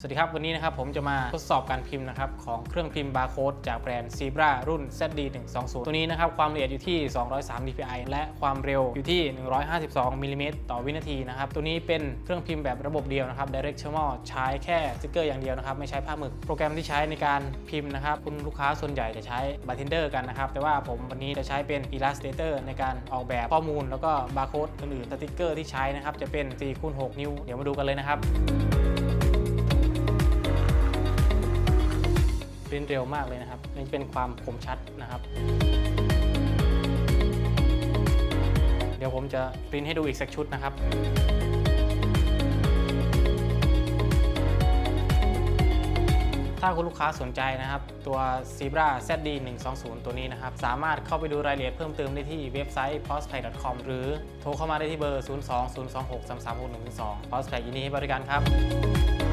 สวัสดีครับ วันนี้นะครับผมจะมาทดสอบการพิมพ์นะครับของเครื่องพิมพ์บาร์โค้ดจากแบรนด์ Zebra รุ่น ZD120 ตัวนี้นะครับความละเอียดอยู่ที่ 203 dpi และความเร็วอยู่ที่ 152มิลลิเมตรต่อวินาทีนะครับตัวนี้เป็นเครื่องพิมพ์แบบระบบเดียวนะครับ Directional ใช้แค่สติกเกอร์อย่างเดียวนะครับไม่ใช้ผ้าหมึก โปรแกรมที่ใช้ในการพิมพ์นะครับคุณลูกค้าส่วนใหญ่จะใช้ Bartender กันนะครับแต่ว่าผมวันนี้จะใช้เป็น Illustrator ในการออกแบบข้อมูล แล้วก็บาร์โค้ดอื่นๆสติกเกอร์ที่ใช้นะครับจะเป็น4คูณ6นิ้วเดี๋ยวมาดูกันเลยนะครับ ปรินเร็วมากเลยนะครับนี่เป็นความคมชัดนะครับ เดี๋ยวผมจะปริ้นให้ดูอีกสักชุดนะครับถ้าคุณลูกค้าสนใจนะครับ ตัว Zebra ZD 1 2 0ตัวนี้นะครับ สามารถเข้าไปดูรายละเอียดเพิ่มเติมได้ที่เว็บไซต์ postpay.com หรือโทรเข้ามาได้ที่เบอร์ 0 2 0 2 6 3 3 6 1 2 postpay ยินดีให้บริการครับ